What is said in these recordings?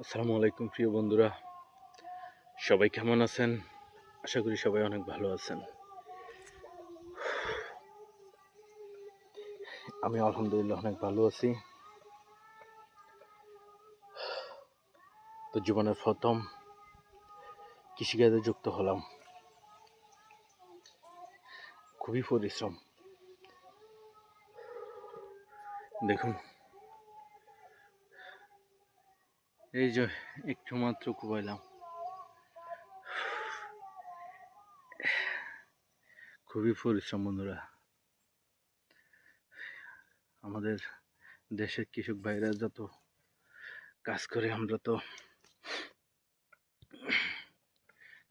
আসসালামু আলাইকুম, প্রিয় বন্ধুরা। সবাই কেমন আছেন? আশা করি সবাই অনেক ভালো আছেন। আমি আলহামদুলিল্লাহ অনেক ভালো আছি। তো জীবনের প্রথম কৃষিকাজে যুক্ত হলাম। খুবই পরিশ্রম। দেখুন এই যে একটু মাত্র কুবাইলাম খুবই পরিশ্রম বন্ধুরা। আমাদের দেশের কৃষক ভাইরা যত কাজ করে, আমরা তো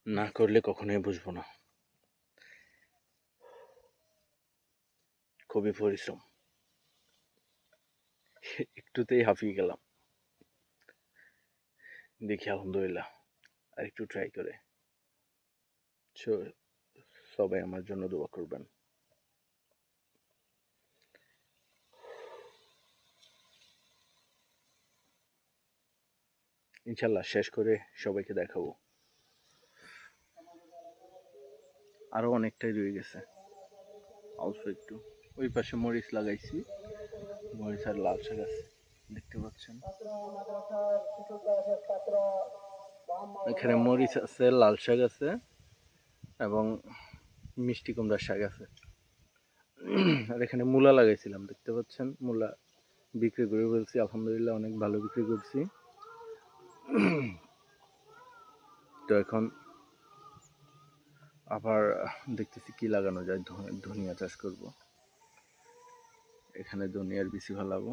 না করলে কখনোই বুঝব না। খুবই পরিশ্রম। একটুতেই হাঁপিয়ে গেলাম। দেখি আলহামদুলিল্লাহ, আর একটু ট্রাই করে। সবাই আমার জন্য দোয়া করবেন। ইনশাল্লাহ শেষ করে সবাইকে দেখাবো। আরও অনেকটাই রয়ে গেছে। অল্প একটু, ওই পাশে মরিচ লাগাইছি। মরিচ আর লাল শাক আছে। দেখতে পাচ্ছেন। এখানে মরিচ আছে, লাল শাক আছে এবং মিষ্টি কুমড়ার শাক আছে। আর এখানে মূলা লাগাইছিলাম, দেখতে পাচ্ছেন? মূলা বিক্রি করে বলছি আলহামদুলিল্লাহ অনেক ভালো বিক্রি করছি। তো এখন আবার দেখতেছি কি লাগানো যায় ধনিয়া চাষ করব। এখানে ধনিয়ার বিচি ফেলাবো।